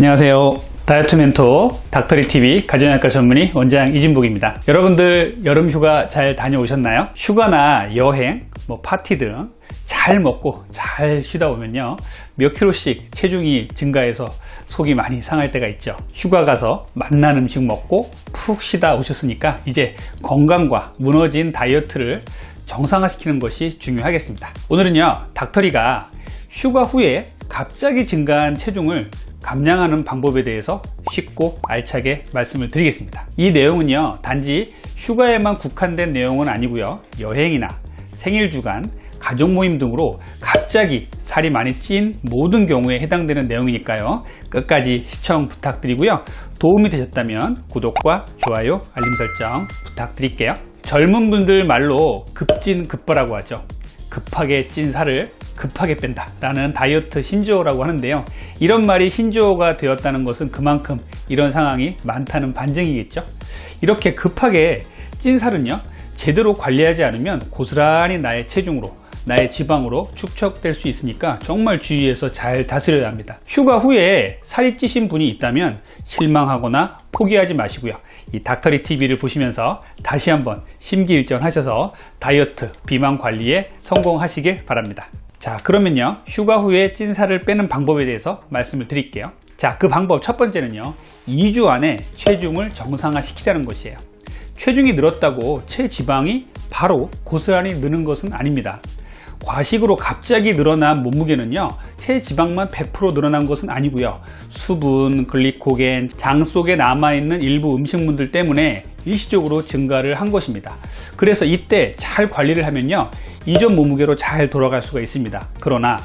안녕하세요. 다이어트 멘토 닥터리 TV 가정의학과 전문의 원장 이진복입니다. 여러분들 여름 휴가 잘 다녀오셨나요? 휴가나 여행, 뭐 파티 등 잘 먹고 잘 쉬다 오면요. 몇 킬로씩 체중이 증가해서 속이 많이 상할 때가 있죠. 휴가 가서 맛난 음식 먹고 푹 쉬다 오셨으니까 이제 건강과 무너진 다이어트를 정상화시키는 것이 중요하겠습니다. 오늘은요, 닥터리가 휴가 후에 갑자기 증가한 체중을 감량하는 방법에 대해서 쉽고 알차게 말씀을 드리겠습니다. 이 내용은요, 단지 휴가에만 국한된 내용은 아니고요, 여행이나 생일 주간, 가족 모임 등으로 갑자기 살이 많이 찐 모든 경우에 해당되는 내용이니까요, 끝까지 시청 부탁드리고요, 도움이 되셨다면 구독과 좋아요, 알림 설정 부탁드릴게요. 젊은 분들 말로 급진 급바라고 하죠. 급하게 찐 살을 급하게 뺀다. 라는 다이어트 신조어라고 하는데요. 이런 말이 신조어가 되었다는 것은 그만큼 이런 상황이 많다는 반증이겠죠? 이렇게 급하게 찐 살은요 제대로 관리하지 않으면 고스란히 나의 체중으로 나의 지방으로 축적될 수 있으니까 정말 주의해서 잘 다스려야 합니다. 휴가 후에 살이 찌신 분이 있다면 실망하거나 포기하지 마시고요. 이 닥터리 TV를 보시면서 다시 한번 심기일전하셔서 다이어트 비만 관리에 성공하시길 바랍니다 자 그러면요. 휴가 후에 찐 살을 빼는 방법에 대해서 말씀을 드릴게요. 자 그 방법 첫 번째는요. 2주 안에 체중을 정상화 시키자는 것이에요. 체중이 늘었다고 체지방이 바로 고스란히 느는 것은 아닙니다 과식으로 갑자기 늘어난 몸무게는요 체지방만 100% 늘어난 것은 아니고요. 수분, 글리코겐, 장 속에 남아있는 일부 음식물들 때문에 일시적으로 증가를 한 것입니다. 그래서 이때 잘 관리를 하면요 이전 몸무게로 잘 돌아갈 수가 있습니다. 그러나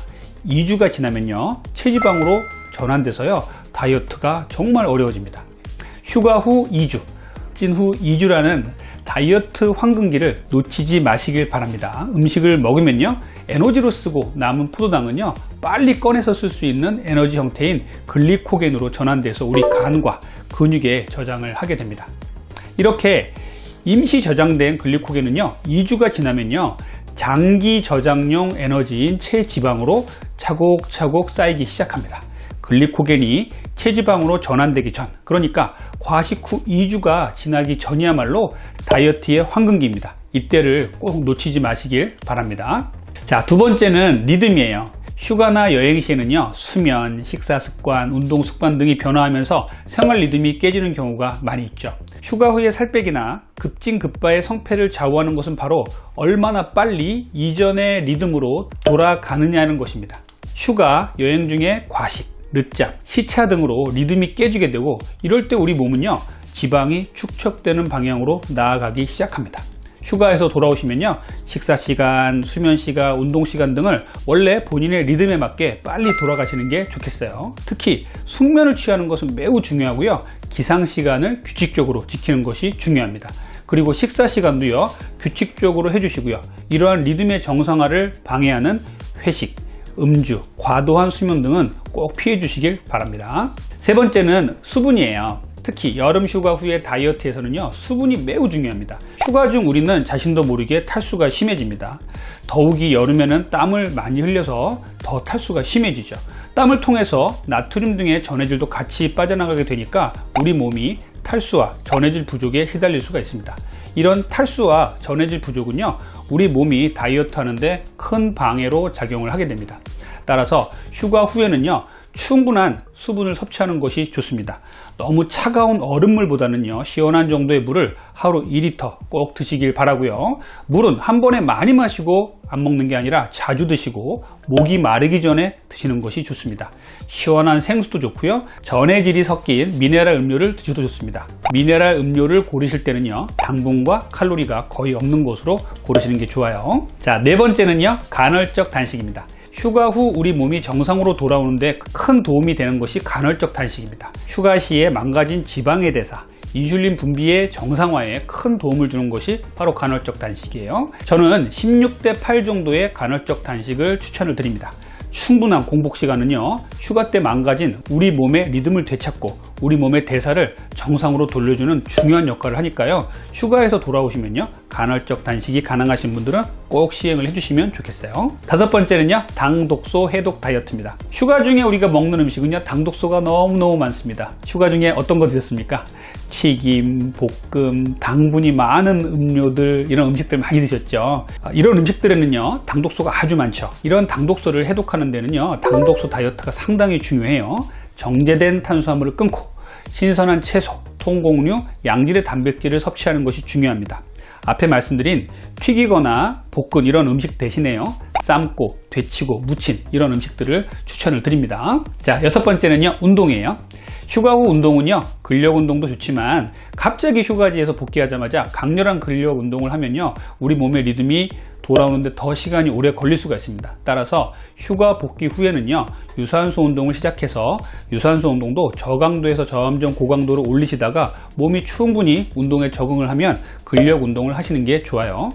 2주가 지나면요 체지방으로 전환돼서요 다이어트가 정말 어려워집니다. 휴가 후 2주 찐 후 2주라는 다이어트 황금기를 놓치지 마시길 바랍니다. 음식을 먹으면요, 에너지로 쓰고 남은 포도당은요, 빨리 꺼내서 쓸 수 있는 에너지 형태인 글리코겐으로 전환돼서 우리 간과 근육에 저장을 하게 됩니다. 이렇게 임시 저장된 글리코겐은요, 2주가 지나면요, 장기 저장용 에너지인 체지방으로 차곡차곡 쌓이기 시작합니다. 글리코겐이 체지방으로 전환되기 전, 그러니까 과식 후 2주가 지나기 전이야말로 다이어트의 황금기입니다. 이때를 꼭 놓치지 마시길 바랍니다. 자, 두 번째는 리듬이에요. 휴가나 여행 시에는요, 수면, 식사 습관, 운동 습관 등이 변화하면서 생활 리듬이 깨지는 경우가 많이 있죠. 휴가 후에 살 빼기나 급진급바의 성패를 좌우하는 것은 바로 얼마나 빨리 이전의 리듬으로 돌아가느냐는 것입니다. 휴가, 여행 중에 과식, 늦잠, 시차 등으로 리듬이 깨지게 되고 이럴 때 우리 몸은요 지방이 축적되는 방향으로 나아가기 시작합니다. 휴가에서 돌아오시면요 식사 시간, 수면 시간, 운동 시간 등을 원래 본인의 리듬에 맞게 빨리 돌아가시는 게 좋겠어요. 특히 숙면을 취하는 것은 매우 중요하고요. 기상 시간을 규칙적으로 지키는 것이 중요합니다. 그리고 식사 시간도요 규칙적으로 해주시고요. 이러한 리듬의 정상화를 방해하는 회식, 음주, 과도한 수면 등은 꼭 피해 주시길 바랍니다. 세 번째는 수분이에요. 특히 여름 휴가 후에 다이어트에서는요 수분이 매우 중요합니다 휴가 중 우리는 자신도 모르게 탈수가 심해집니다 더욱이 여름에는 땀을 많이 흘려서 더 탈수가 심해지죠 땀을 통해서 나트륨 등의 전해질도 같이 빠져나가게 되니까 우리 몸이 탈수와 전해질 부족에 시달릴 수가 있습니다 이런 탈수와 전해질 부족은요 우리 몸이 다이어트 하는데 큰 방해로 작용을 하게 됩니다. 따라서 휴가 후에는요 충분한 수분을 섭취하는 것이 좋습니다. 너무 차가운 얼음물보다는요 시원한 정도의 물을 하루 2리터 꼭 드시길 바라고요. 물은 한 번에 많이 마시고 안 먹는 게 아니라 자주 드시고 목이 마르기 전에 드시는 것이 좋습니다. 시원한 생수도 좋고요. 전해질이 섞인 미네랄 음료를 드셔도 좋습니다. 미네랄 음료를 고르실 때는요 당분과 칼로리가 거의 없는 것으로 고르시는 게 좋아요. 자 네 번째는요 간헐적 단식입니다. 휴가 후 우리 몸이 정상으로 돌아오는데 큰 도움이 되는 것이 간헐적 단식입니다. 휴가 시에 망가진 지방의 대사, 인슐린 분비의 정상화에 큰 도움을 주는 것이 바로 간헐적 단식이에요. 저는 16대 8 정도의 간헐적 단식을 추천을 드립니다. 충분한 공복 시간은요 휴가 때 망가진 우리 몸의 리듬을 되찾고 우리 몸의 대사를 정상으로 돌려주는 중요한 역할을 하니까요 휴가에서 돌아오시면요 간헐적 단식이 가능하신 분들은 꼭 시행을 해주시면 좋겠어요. 다섯 번째는요, 당독소 해독 다이어트입니다. 휴가 중에 우리가 먹는 음식은요, 당독소가 너무너무 많습니다. 휴가 중에 어떤 거 드셨습니까? 튀김, 볶음, 당분이 많은 음료들, 이런 음식들 많이 드셨죠? 아, 이런 음식들에는요, 당독소가 아주 많죠. 이런 당독소를 해독하는 데는요, 당독소 다이어트가 상당히 중요해요. 정제된 탄수화물을 끊고 신선한 채소, 통곡류, 양질의 단백질을 섭취하는 것이 중요합니다. 앞에 말씀드린 튀기거나 볶은 이런 음식 대신에요. 삶고, 데치고, 무친 이런 음식들을 추천을 드립니다. 자, 여섯 번째는요. 운동이에요. 휴가 후 운동은요. 근력 운동도 좋지만 갑자기 휴가지에서 복귀하자마자 강렬한 근력 운동을 하면요. 우리 몸의 리듬이 돌아오는데 더 시간이 오래 걸릴 수가 있습니다. 따라서 휴가 복귀 후에는요. 유산소 운동을 시작해서 유산소 운동도 저강도에서 점점 고강도로 올리시다가 몸이 충분히 운동에 적응을 하면 근력 운동을 하시는 게 좋아요.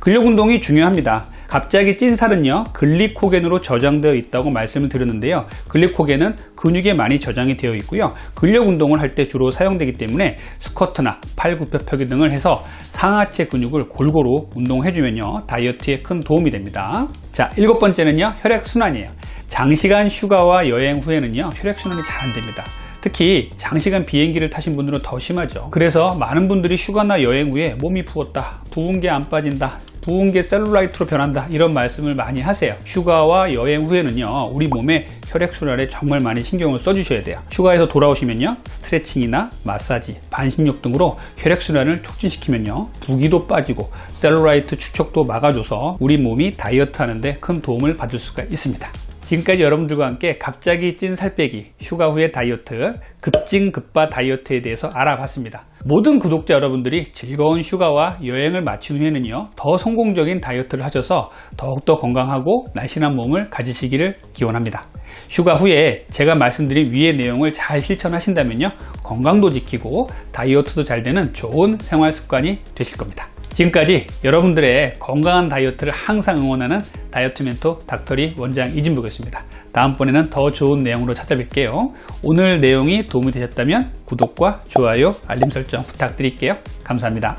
근력 운동이 중요합니다. 갑자기 찐 살은요 글리코겐으로 저장되어 있다고 말씀을 드렸는데요 글리코겐은 근육에 많이 저장이 되어 있고요 근력 운동을 할 때 주로 사용되기 때문에 스쿼트나 팔굽혀펴기 등을 해서 상하체 근육을 골고루 운동해 주면요 다이어트에 큰 도움이 됩니다 자 일곱 번째는요 혈액순환이에요. 장시간 휴가와 여행 후에는요 혈액순환이 잘 안됩니다 특히 장시간 비행기를 타신 분들은 더 심하죠. 그래서 많은 분들이 휴가나 여행 후에 몸이 부었다, 부은 게 안 빠진다, 부은 게 셀룰라이트로 변한다 이런 말씀을 많이 하세요. 휴가와 여행 후에는요 우리 몸의 혈액순환에 정말 많이 신경을 써주셔야 돼요. 휴가에서 돌아오시면요 스트레칭이나 마사지, 반신욕 등으로 혈액순환을 촉진시키면요 부기도 빠지고 셀룰라이트 축적도 막아줘서 우리 몸이 다이어트 하는데 큰 도움을 받을 수가 있습니다. 지금까지 여러분들과 함께 갑자기 찐 살 빼기, 휴가 후의 다이어트, 급진 급바 다이어트에 대해서 알아봤습니다. 모든 구독자 여러분들이 즐거운 휴가와 여행을 마친 후에는요, 더 성공적인 다이어트를 하셔서 더욱더 건강하고 날씬한 몸을 가지시기를 기원합니다. 휴가 후에 제가 말씀드린 위의 내용을 잘 실천하신다면요, 건강도 지키고 다이어트도 잘 되는 좋은 생활 습관이 되실 겁니다. 지금까지 여러분들의 건강한 다이어트를 항상 응원하는 다이어트 멘토 닥터리 원장 이진복이었습니다. 다음번에는 더 좋은 내용으로 찾아뵐게요. 오늘 내용이 도움이 되셨다면 구독과 좋아요, 알림 설정 부탁드릴게요. 감사합니다.